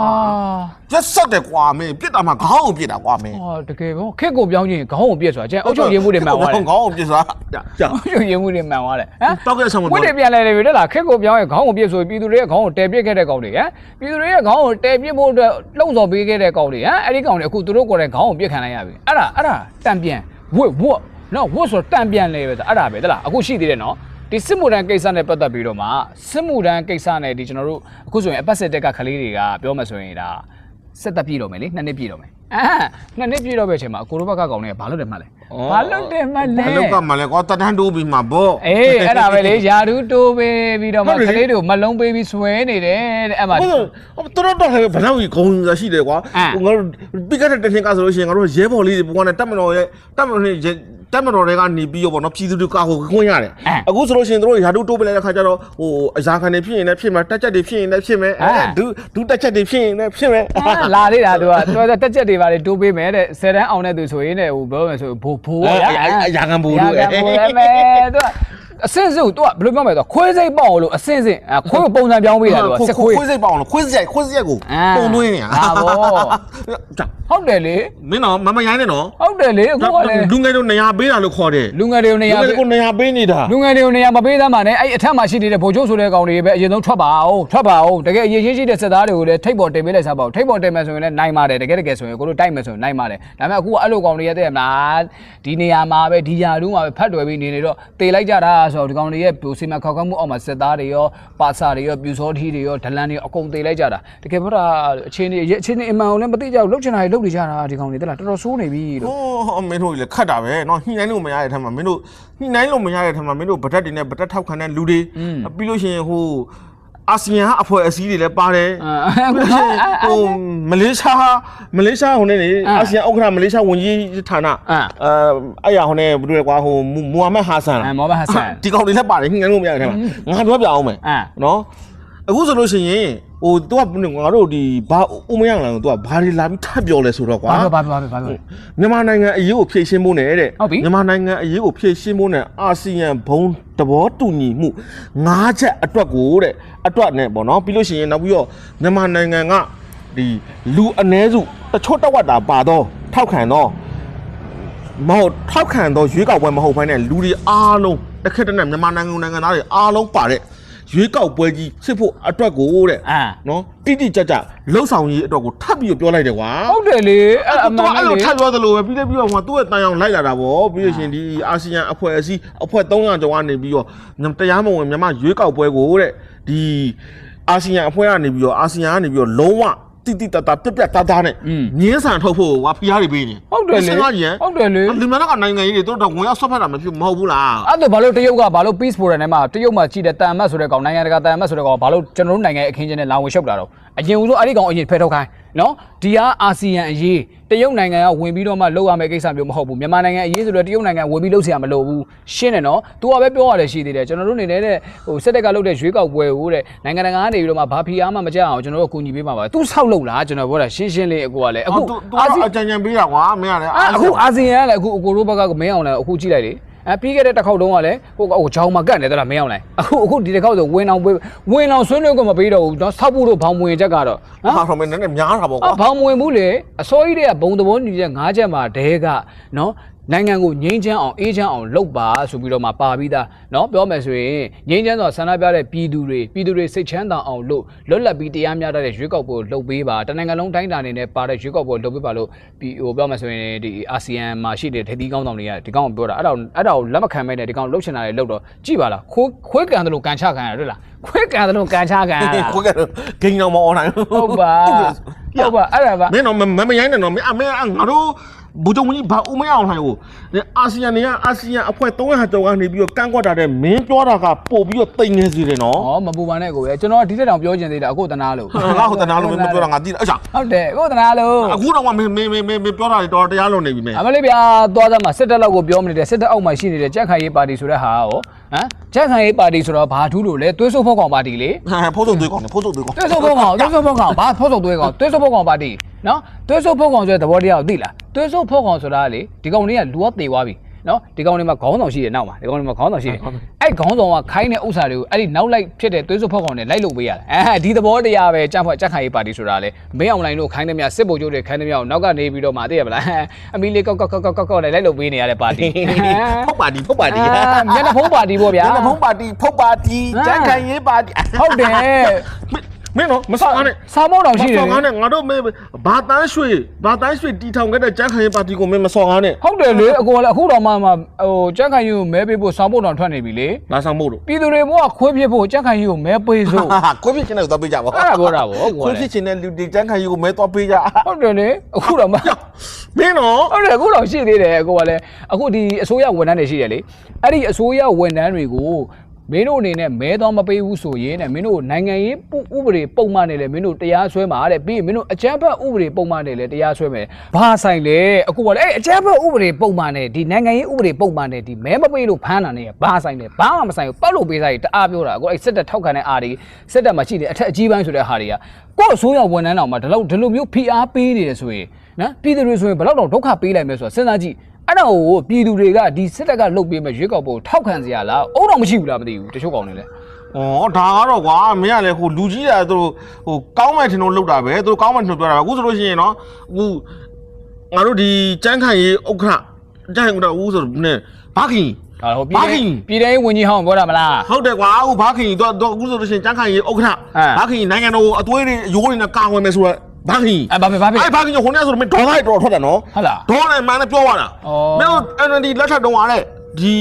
ရက်ဆက်တယ်ကွာမင်းပြစ်တာမှခေါင်းအောင်ပြစ်တာကွာမင်းဟောတကယ်ပေါ့ခက်ကိုပြောင်းချင်းခေါင်းကိုပြက်ဆိုတာကျန်အုပ်ချုပ်ရေးမှုတွေမှန်သွားတယ်ခေါင်းအောင်ပြစ်စားကြာကြာအုပ်ချုပ်ရေးမှုတွေမှန်သွားတယ်ဟမ်တောက်ခဲ့ဆောင်မဝိတ္တပြန်လဲလေပြီတက်လာခက်ကိုပြောင်းရဲ့ခေါင်းကိုပြစ်ဆိုပြည်သူတွေရဲ့ခေါင်းကိုတဲပြစ်ခဲ့တဲ့ကောင်တွေဟမ်ပြည်သူတွေရဲ့ခေါင်းကိုတဲပြစ်ဖို့အတွက်လှုံ့ဆော်ပေးခဲ့တဲ့ကောင်တွေဟမ်အဲ့ဒီကောင်တွေအခုသူတို့ကိုယ်တိုင်ခေါင်းကိုပြစ်ခံလိုက်ရပြီအဲ့ဒါအဲ့ဒါတံပြန်ဝတ်ဝတ်နော်ဝတ်ဆိုတံပြန်လေပဲအဲ့ဒါပဲတက်လာအခုရှိသေးတယ်နော် ဒီစစ်မှုထမ်းကိစ္စနဲ့ပတ်သက်ပြီးတော့မှစစ်မှုထမ်းကိစ္စနဲ့ဒီကျွန်တော်တို့အခုဆိုရင်အပတ်စစ်တက်ကခလေးတွေကပြောမှဆိုရင်ဒါစစ်တပ်ပြည်တော့မယ်လေနှစ်နှစ်ပြည်တော့မယ်အာနှစ်နှစ်ပြည်တော့ပဲအချိန်မှာကိုရိုဘက်ကကောင်တွေကဘာလုပ်တယ်မှလဲဘာလုပ်တယ်မှလဲဘာလုပ်ကမှလဲကွာတတန်းတိုးပြီးမှဘောအေးအဲ့ဒါပဲလေယာဒူးတိုးပေးပြီးတော့မှဟုတ်တယ်ကလေးတို့မလုံးပေးပြီးဆွဲနေတယ်တဲ့အဲ့မှာဟုတ်တော်တော်တော့ဘယ်လောက်ကြီးဂုံရရှိတယ်ကွာအာဟိုငါတို့ပြီးခဲ့တဲ့တစ်နှစ်ကဆိုလို့ရှိရင်ငါတို့ရဲဘော်လေးတွေဘုရားနဲ့တက်မတော်ရဲ့တက်မတော်နဲ့ တက်မတော်တွေကနေပြီးတော့ဗောနော်ပြည်သူတွေကဟိုခွင့်ရတယ်အခုဆိုလို့ရှိရင်တို့ရာတို့တိုးပလိုက်တဲ့ခါကျတော့ဟိုအရာခံတွေဖြစ်ရင်လည်းဖြစ်မှာတက်ချက်တွေဖြစ်ရင်လည်းဖြစ်မယ်အဲဒူဒူတက်ချက်တွေဖြစ်ရင်လည်းဖြစ်မယ်အာလာလေးတာသူကသူကတက်ချက်တွေပါလေတိုးပေးမယ်တဲ့ဆယ်တန်းအောင်တဲ့သူဆိုရင်လည်းဟိုပြောမယ်ဆိုဘိုးဘိုးအဲအရာခံဘူတို့ရာခံဘိုးရမယ်သူက အစင်စင်သူကဘယ်လိုပြောမလဲသူခွေးစိတ်ပေါအောင်လို့အစင်စင်ခွေးကိုပုံစံပြောင်းပေးတာသူကစစ်ခွေးခွေးစိတ်ပေါအောင်ခွေးစိတ်ခွေးစိတ်ကိုပုံသွင်းနေဟာဗောကြာဟုတ်တယ်လေမင်းတော့မမရိုင်းနဲ့နော်ဟုတ်တယ်လေအခုကလည်းလူငယ်တို့နေရာပေးတာလို့ခေါ်တယ်လူငယ်တွေကိုနေလူရာငယ်တို့နေရာပေးနေတာလူငယ်တွေကိုနေရာမပေးသမ်းပါနဲ့အဲ့အထက်မှာရှိနေတဲ့ဗိုလ်ချုပ်ဆိုတဲ့ကောင်တွေပဲအရင်ဆုံးထွက်ပါအောင်ထွက်ပါအောင်တကယ်အရေးကြီးရှိတဲ့စစ်သားတွေကိုလည်းထိတ်ပေါ်တင်ပေးလိုက်စားပါအောင်ထိတ်ပေါ်တင်မယ်ဆိုရင်လည်းနိုင်ပါတယ်တကယ်တကယ်ဆိုရင်ကိုတို့တိုက်မယ်ဆိုရင်နိုင်ပါတယ်ဒါပေမဲ့အခုကအဲ့လိုကောင်တွေရဲ့တဲ့မလားဒီနေရာမှာပဲဒီယာတူးမှာပဲဖတ်တွယ်ပြီးနေနေတော့တေလိုက်ကြတာဆိုတော့ဒီကောင်တွေရဲ့စီမံခောက်ခတ်မှုအောက်မှာစစ်သားတွေရောပါစာတွေရောပြူစောထီးတွေရောဒလန်တွေရောအကုန်တေလိုက်ကြတာတကယ်ပြောတာအချင်းတွေအချင်းတွေအမှန်ကိုလည်းမသိကြဘူးလှုပ်ချင်တာတွေလှုပ်နေကြတာဒီကောင်တွေတဲ့လားတော်တော်ဆိုးနေပြီလို့ ဟောမင်းတို့လည်းခတ်တာပဲเนาะညှိနှိုင်းလို့မရတဲ့ထက်မှာမင်းတို့ညှိနှိုင်းလို့မရတဲ့ထက်မှာမင်းတို့ဗတက်တွေနဲ့ဗတက်ထောက်ခံတဲ့လူတွေပြီးလို့ရှိရင်ဟို အာဆီယံဟာအဖွဲ့အစည်းတွေလည်းပါတယ်အာပြီးလို့ရှိရင်ဟိုမလေးရှားမလေးရှားဟိုနေနေအာဆီယံဥက္ကဋ္ဌမလေးရှားဝန်ကြီးဌာနအဲအဲ့ရဟိုနေဘယ်လိုလဲကွာဟိုမူဟာမက်ဟာဆန်အဲမောဘတ်ဟဆန်ဒီကောင်တွေလည်းပါတယ်ညှိနှိုင်းလို့မရတဲ့ထက်မှာငါတို့ပြအောင်မယ်အာနော်အခုဆိုလို့ရှိရင် ဟိုသူကငါတို့ဒီဘာဦးမရလာတော့သူကဘာတွေလာပြီးထပ်ပြောလဲဆိုတော့ကွာဘာပြောဘာပြောဘာပြောဘာပြောမြန်မာနိုင်ငံအရေးကိုဖြည့်ရှင်းဖို့နဲ့တဲ့ဟုတ်ပြီမြန်မာနိုင်ငံအရေးကိုဖြည့်ရှင်းဖို့နဲ့အာဆီယံဘုံတဘောတူညီမှု၅ချက်အတွက်ကိုတဲ့အတွက်နဲ့ပေါ့နော်ပြီးလို့ရှိရင်နောက်ပြီးတော့မြန်မာနိုင်ငံကဒီလူအ ਨੇ စုတချို့တဝက်တာပါတော့ထောက်ခံတော့မဟုတ်ထောက်ခံတော့ရွေးကောက်ပွဲမဟုတ်ဘဲနဲ့လူတွေအားလုံးတစ်ခက်တည်းနဲ့မြန်မာနိုင်ငံနိုင်ငံသားတွေအားလုံးပါတဲ့ ရွေးကောက်ပွဲကြီးဖြစ်ဖို့အတွက်ကိုတဲ့အာနော်တိတိကျကျလှုပ်ဆောင်ရေးအတွက်ကိုထပ်ပြီးတော့ပြောလိုက်တယ်ကွာဟုတ်တယ်လေအဲ့အမှန်အဲ့ပဲလိုလေထပ်ပြောသလိုပဲပြီးလည်းပြီးတော့ဟိုသူ့ရဲ့တန်အောင်လိုက်လာတာဗောပြီးလို့ရှိရင်ဒီအာဆီယံအဖွဲ့အစည်းအဖွဲ့300ကျော်ကနေပြီးတော့တရားမဝင်မြန်မာရွေးကောက်ပွဲကိုတဲ့ဒီအာဆီယံအဖွဲ့ကနေပြီးတော့အာဆီယံကနေပြီးတော့လုံးဝ တိတိတတ်တာပြက်ပြက်သားသားနဲ့ငင်းဆန်ထုတ်ဖို့ကွာဖိအားတွေပေးနေဟုတ်တယ်လေစဉ်းစားကြည့်ဟုတ်တယ်လေရင်ဒီမှာကနိုင်ငံကြီးတွေတို့တော့ဝင်ရောက်ဆွတ်ဖက်တာမဖြစ်မဟုတ်ဘူးလားအဲ့ဒါဘာလို့တရုတ်ကဘာလို့ peace forum ထဲမှာတရုတ်မှာကြည့်တဲ့တန်အမတ်ဆိုတဲ့ကောင်နိုင်ငံတကာတန်အမတ်ဆိုတဲ့ကောင်ဘာလို့ကျွန်တော်တို့နိုင်ငံရဲ့အခင်းချင်းနဲ့လာဝင်ရှုပ်တာတော့အရင်ဦးဆုံးအဲ့ဒီကောင်အရင်ဖယ်ထုတ်ခိုင်း နော်ဒီဟာအာဆီယံအရေးတရုတ်နိုင်ငံကဝင်ပြီးတော့မှလုပ်ရမယ့်ကိစ္စမျိုးမဟုတ်ဘူးမြန်မာနိုင်ငံအရေးဆိုတော့တရုတ်နိုင်ငံဝင်ပြီးလုပ်เสียမလိုဘူးရှင်းတယ်နော်သူကပဲပြောရတယ်ရှိသေးတယ်ကျွန်တော်တို့နေနေတဲ့ဟိုစစ်တပ်ကလုပ်တဲ့ရွေးကောက်ပွဲကိုတဲ့နိုင်ငံတကာကနေပြီးတော့မှဘာဖီအားမှမကြအောင်ကျွန်တော်တို့အကူအညီပေးမှာပါသူဆောက်လုပ်လားကျွန်တော်ပြောတာရှင်းရှင်းလေးအကိုကလည်းအခု သူသူ အာဆီ အကြံဉာဏ်ပေးတာကွာမင်းကလည်း အခုအာဆီယံကလည်းအခုအကိုတို့ဘက်ကမင်းအောင်လည်းအခုကြည့်လိုက်လေ အဲပြီးခဲ့တဲ့တစ်ခေါက်တုန်းကလည်းဟိုဟိုဂျောင်းမှာကတ်နေသလားမင်းအောင်လိုက်အခုအခုဒီတစ်ခေါက်ဆိုဝင်အောင်ပေးဝင်အောင်ဆွေးနွေးကမပေးတော့ဘူးနော်ဆောက်ဖို့တော့ဘောင်မဝင်ချက်ကတော့နော်ဟာတော့မင်းနည်းနည်းများတာပေါ့ကွာအဘောင်မဝင်ဘူးလေအစိုးရတွေကဘုံသဘောညီချက်၅ချက်မှာတဲကနော် နိုင်ငံကိုငြိမ်းချမ်းအောင်အေးချမ်းအောင်လုပ်ပါဆိုပြီးတော့မှပါပြီးသားเนาะပြောမယ်ဆိုရင်ငြိမ်းချမ်းစွာဆန္ဒပြတဲ့ပြည်သူတွေပြည်သူတွေစိတ်ချမ်းသာအောင်လို့လွတ်လပ်ပြီးတရားမျှတတဲ့ရွေးကောက်ပွဲကိုလုပ်ပေးပါတနိုင်ငံလုံးတိုင်းတာနေနဲ့ပါတဲ့ရွေးကောက်ပွဲကိုလုပ်ပေးပါလို့ပြီးဟိုပြောမယ်ဆိုရင်ဒီအာဆီယံမှာရှိတဲ့ထိပ်သီးကောင်းဆောင်တွေကဒီကောင်ကိုပြောတာအဲ့ဒါကိုအဲ့ဒါကိုလက်မခံမဲနဲ့ဒီကောင်လှုပ်ချင်တာတွေလှုပ်တော့ကြည့်ပါလားခွေးခွေးကန်တယ်လို့ကန်ချခံရတွေ့လားခွေးကန်တယ်လို့ကန်ချခံရတာ ခွက်ကဂိမ်းတော့မအွန်လိုင်း ဟုတ်ပါဟုတ်ပါအဲ့ဒါပါ မင်းတော့မမရိုင်းနဲ့တော့မင်းအမေငါတို့ ဘူတုံကြီးဘာဦးမရအောင်နိုင်ဘူးအာဆီယံတွေကအာဆီယံအဖွဲ့300ဟာကျော်ကနေပြီးတော့ကန့်ကွက်တာတဲ့မင်းပြောတာကပို့ပြီးတော့တိမ်နေစီတယ်နော်ဩမပူပါနဲ့ကိုပဲကျွန်တော်ဒီတက်တောင်ပြောချင်သေးတာအခုတနာလို့ငါဟိုတနာလို့မပြောတာငါသိတယ်အချာဟုတ်တယ်အခုတနာလို့အခုတော့မင်းမင်းမင်းမင်းပြောတာတော်တရားလုံးနေပြီမင်းအမလေးဗျာသွားသားမှာစစ်တပ်လောက်ကိုပြောမနေတဲ့စစ်တပ်အောက်မှာရှိနေတဲ့ကြက်ခိုင်ရေးပါတီဆိုတဲ့ဟာရော ဟမ်ကြက်ခိုင်ရေးပါတီဆိုတော့ဘာထူးလို့လဲသွေးဆုပ်ဖို့ကောင်ပါတီလေဟာဖိုးစုံသွေးကောင်းတယ်ဖိုးစုံသွေးကောင်းသွေးဆုပ်ဖို့ကောင်သွေးဆုပ်ဖို့ကောင်ဘာဖောက်ဆုပ်သွေးကောင်သွေးဆုပ်ဖို့ကောင်ပါတီနော်သွေးဆုပ်ဖို့ကောင်ဆိုတဲ့သဘောတရားကိုသိလားသွေးဆုပ်ဖို့ကောင်ဆိုတာကလေဒီကောင်လေးကလူကသေသွားပြီ နော်ဒီကောင်လေးမှာခေါင်းဆောင်ရှိတယ်နောက်မှာဒီကောင်လေးမှာခေါင်းဆောင်ရှိတယ်အဲ့ခေါင်းဆောင်ကခိုင်းတဲ့ဥစ္စာတွေကိုအဲ့ဒီနောက်လိုက်ဖြစ်တဲ့သွေးဆုပ်ဖို့ကောင်နဲ့လိုက်လုပ်ပေးရတယ်အဲဒီသဘောတရားပဲကြက်ဖွဲ့ကြက်ခိုင်ရေးပါတီဆိုတာလေမင်းအွန်လိုင်းတို့ခိုင်းတဲ့မြစစ်ဗိုလ်ချုပ်တွေခိုင်းတဲ့မြကိုနောက်ကနေပြီးတော့မှသိရမလားအမီလေးကောက်ကောက်ကောက်ကောက်ကောက်နဲ့လိုက်လုပ်ပေးနေရတဲ့ပါတီဖုတ်ပါတီဖုတ်ပါတီအာမျက်နှာဖုံးပါတီပေါ့ဗျာမျက်နှာဖုံးပါတီဖုတ်ပါတီကြက်ခိုင်ရေးပါတီဟုတ်တယ် မင်းတော့မဆောက်ကားနဲ့စာမောက်တော်ရှိတယ်မဆောက်ကားလေနဲ့ငါတို့မင်းဘာတန်းရွှေဘာတန်းရွှေတီထောင်ခဲ့တဲ့ကြက်ခိုင်ရေးပါတီကိုမင်းမဆောက်ကားနဲ့ဟုတ်တယ်လေအကိုကလည်းအခုတော့မှမှဟိုကြက်ခိုင်ကြီးကိုမဲပေးဖို့စာမောက်တော်ထွက်နေပြီလေဘာဆောင်မို့လို့ပြည်သူတွေဘကခွေးဖြစ်ဖို့ကြက်ခိုင်ကြီးကိုမဲပေးစို့ဟာကိုဖြစ်ချင်တဲ့ကိုသွားပေးကြပါအဲ့ဒါပြောတာဗောကိုကိုကဖြလည်းစ်ချင်တဲ့လူဒီကြက်ခိုင်ရေးကိုမဲသွားပေးကြဟုတ်တယ်လေအခုတော့မှမင်းတော့ဟုတ်တယ်အခုတော့ရှိသေးတယ်အကိုကလည်းအခုဒီအစိုးရဝန်ထမ်းတွေရှိတယ်လေအဲ့ဒီအစိုးရဝန်ထမ်းတွေကို မင်းတို့အနေနဲ့မဲတော့မပေးဘူးဆိုရင်တဲ့မင်းတို့နိုင်ငံရေးဥပဒေပုံမှန်နဲ့လေမင်းတို့တရားစွဲမှာတဲ့ပြီးရင်မင်းတို့အကြမ်းဖက်ဥပဒေပုံမှန်နဲ့လေတရားစွဲမယ်ဘာဆိုင်လဲအခုကလည်းအဲ့အကြမ်းဖက်ဥပဒေပုံမှန်နဲ့ဒီနိုင်ငံရေးဥပဒေပုံမှန်နဲ့ဒီမဲမပေးလို့ဖမ်းတာနဲ့ဘာဆိုင်လဲဘာမှမဆိုင်ဘူးပောက်လို့ပေးစားကြီးတအားပြောတာအခုအဲ့စစ်တပ်ထောက်ခံတဲ့အားတွေစစ်တပ်မှာရှိနေအထက်အကြီးပိုင်းဆိုတဲ့ဟာတွေကကိုယ့်အစိုးရဝန်ထမ်းတော်မှာဒီလောက်ဒီလိုမျိုးဖိအားပေးနေတယ်ဆိုရင်နော်ပြည်သူတွေဆိုရင်ဘယ်တော့တော့ဒုက္ခပေးလိုက်မယ်ဆိုတာစဉ်းစားကြည့် အဲ့တော့ကိုပြည်သူတွေကဒီစစ်တပ်ကလှုပ်ပေးမဲ့ရွေးကောက်ပွဲကိုထောက်ခံစရာလားအုံတော့မရှိဘူးလားမသိဘူးတချို့ကောင်တွေလည်းဩဒါကတော့ကွာမင်းကလည်းဟိုလူကြီးတာသူတို့ဟိုကောင်းမဲ့ထင်လို့လောက်တာပဲသူတို့ကောင်းမဲ့ထင်လို့ပြောတာပဲအခုဆိုလို့ရှိရင်နော်အခုငါတို့ဒီကြမ်းခိုင်ရေးဥက္ခရာကြမ်းခိုင်ဥက္ခရာဦးဆိုတော့နည်းဘာခင်ဟာဟိုဘာပြည်ခင်ပြည်တိုင်းဝန်ကြီးဟောင်းပြောတာမလားဟုတ်တယ်ကွာအခုဘာခင်တော့တော့အခုဆိုလို့ရှိရင်ကြမ်းခိုင်ရေးဥက္ခရာအဲဘာခင်နိုင်ငံတော်ကိုအသွေးတွေအယိုးတွေနဲ့ကာဝယ်မယ်ဆိုတော့ ဘာခင်အဲ့ဘာဖြစ်ဘာဖြစ်အဲ့ဘာခင်ကဟိုနေ့ဆိုတော့မင်းဒေါ်လိုက်တော့ထွက်တယ်နော်ဟုတ်လားဒေါ်လိုက်မှန်းနဲ့ပြောသွားတာဩမင်းတို့ NLD လက်ထက်တုန်းကလည်းဒီ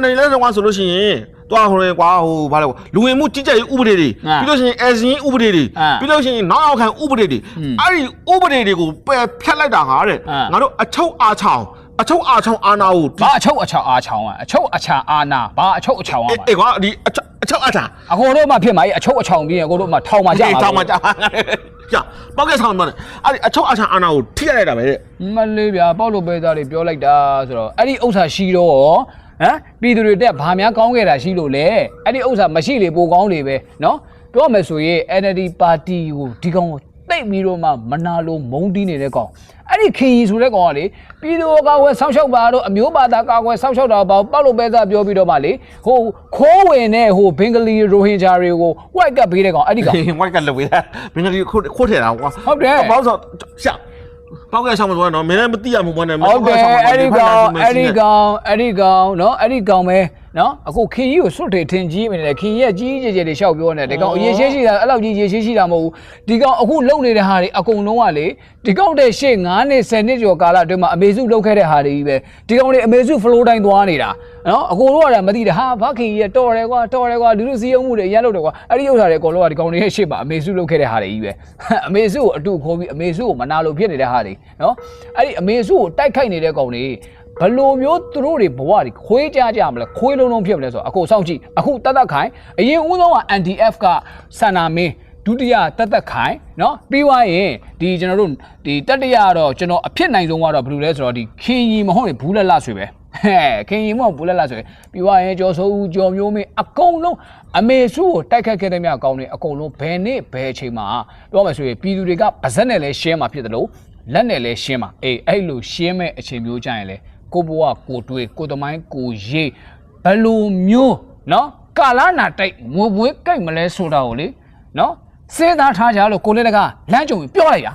NLD လက်ထက်ကဆိုလို့ရှိရင်တွားဟိုလေကွာဟိုဘာလဲကွာလူဝင်မှုကြီးကြပ်ရေးဥပဒေတွေအာပြီးလို့ရှိရင်အစင်းဥပဒေတွေအာပြီးလို့ရှိရင်နောက်အောက်ခံဥပဒေတွေอืมအဲ့ဒီဥပဒေတွေကိုပယ်ဖြတ်လိုက်တာဟာတဲ့အာငါတို့အချုပ်အားချောင်း အချုပ်အားချောင်းအာနာကို ဘာအချုပ်အချောင်အားချောင်อ่ะအချုပ်အချာအာနာဘာအချုပ်အချောင်อ่ะ အေးအေးကွာဒီအချုပ်အချုပ်အားချာ အကိုတို့မှဖြစ်မှာအဲ့အချုပ်အချောင်ပြီးရင်အကိုတို့မှထောင်မှာကြာမှာ ထောင်မှာကြာကြာပောက်ကဲဆောင်မှာအဲ့ဒီအချုပ်အားချာအာနာကိုထိရလိုက်တာပဲတဲ့ မလေးဗျာပေါ့လို့ပဲသားတွေပြောလိုက်တာဆိုတော့အဲ့ဒီဥစ္စာရှိတော့ရောဟမ်ပြည်သူတွေတက်ဘာများကောင်းခဲ့တာရှိလို့လဲအဲ့ဒီဥစ္စာမရှိလေပိုကောင်းလေပဲเนาะပြောမယ်ဆိုရင် NLD ပါတီကိုဒီကောင်ကို တိတ်ပြီးတော့မှမနာလိုမုန်းတီးနေတဲ့ကောင်အဲ့ဒီခင်ကြီးဆိုတဲ့ကောင်ကလေပြည်သူကာကွယ်ဆောက်ရှောက်ပါတော့အမျိုးဘာသာကာကွယ်ဆောက်ရှောက်တာပေါ့ပောက်လို့ပဲသားပြောပြီးတော့မှလေဟိုခိုးဝင်တဲ့ဟိုဘင်္ဂလီရိုဟင်ဂျာတွေကိုဝိုက်ကပ်ပေးတဲ့ကောင်အဲ့ဒီကောင်ဝိုက်ကပ်လုပ်ပေးတာဘင်္ဂလီခိုးခိုးထည့်တာကွာဟုတ်တယ်ပေါ့ဆိုရှာပေါက်ကဆောင်မသွားတော့မင်းလည်းမသိရမှာပေါ့နဲ့မင်းကဆောင်မသွားဟုတ်တယ်အဲ့ဒီကောင်အဲ့ဒီကောင်အဲ့ဒီကောင်နော်အဲ့ဒီကောင်ပဲ နော်အခုခင်ကြီးကိုစွတ်တွေထင်ကြီးမိနေတယ်ခင်ကြီးကကြီးကြီးကျယ်ကျယ်တွေလျှောက်ပြောနေတယ်ဒီကောင်အရေးရှိရှိတာအဲ့လောက်ကြီးရေရှိရှိတာမဟုတ်ဘူးဒီကောင်အခုလုံနေတဲ့ဟာတွေအကုန်လုံးကလေဒီကောင်တဲ့ရှေ့9နှစ်10နှစ်ကျော်ကာလအတွင်းမှာအမေစုလုပ်ခဲ့တဲ့ဟာတွေကြီးပဲဒီကောင်တွေအမေစု flow တိုင်းသွားနေတာနော်အကိုတို့ကလည်းမသိတာဟာဘာခင်ကြီးကတော်တယ်ကွာတော်တယ်ကွာလူလူစည်းရုံးမှုတွေရန်လုပ်တယ်ကွာအဲ့ဒီဥစ္စာတွေအကုန်လုံးကဒီကောင်တွေရဲ့ရှေ့မှာအမေစုလုပ်ခဲ့တဲ့ဟာတွေကြီးပဲအမေစုကိုအတူခိုးပြီးအမေစုကိုမနာလို့ဖြစ်နေတဲ့ဟာတွေနော်အဲ့ဒီအမေစုကိုတိုက်ခိုက်နေတဲ့ကောင်တွေ ဘလိုမျိုးသူတို့တွေဘဝတွေခွေးကြကြမလဲခွေးလုံးလုံးဖြစ်မလဲဆိုတော့အခုစောင့်ကြည့်အခုတတ်တတ်ခိုင်အရင်ဦးဆုံးက NDF ကဆန္နာမင်းဒုတိယတတ်တတ်ခိုင်เนาะပြီးသွားရင်ဒီကျွန်တော်တို့ဒီတတိယကတော့ကျွန်တော်အဖြစ်နိုင်ဆုံးကတော့ဘယ်လိုလဲဆိုတော့ဒီခင်ကြီးမဟုတ်ရင်ဘူးလက်လက်ဆွေပဲဟဲ့ခင်ကြီးမဟုတ်ဘူးလက်လက်ဆွေပြီးသွားရင်ကျော်စိုးဦးကျော်မျိုးမင်းအကုန်လုံးအမေစုကိုတိုက်ခတ်ခဲ့တဲ့မြတ်အကောင်းတွေအကုန်လုံးဘယ်နေ့ဘယ်အချိန်မှာပြောမယ်ဆိုရင်ပြည်သူတွေကဗဇက်နဲ့လဲရှင်းမှာဖြစ်တယ်လို့လက်နဲ့လဲရှင်းမှာအေးအဲ့လိုရှင်းမဲ့အချိန်မျိုးကြရင်လဲ ကိုဘွားကိုတွေးကိုသမိုင်းကိုရေးဘယ်လိုမျိုးနော်ကာလာနာတိုက်ငိုပွေးကြိုက်မလဲဆိုတာကိုလေနော်စဉ်းစားထားကြလို့ကိုလေးတကလမ်းကြုံပြီးပြောလိုက်ရ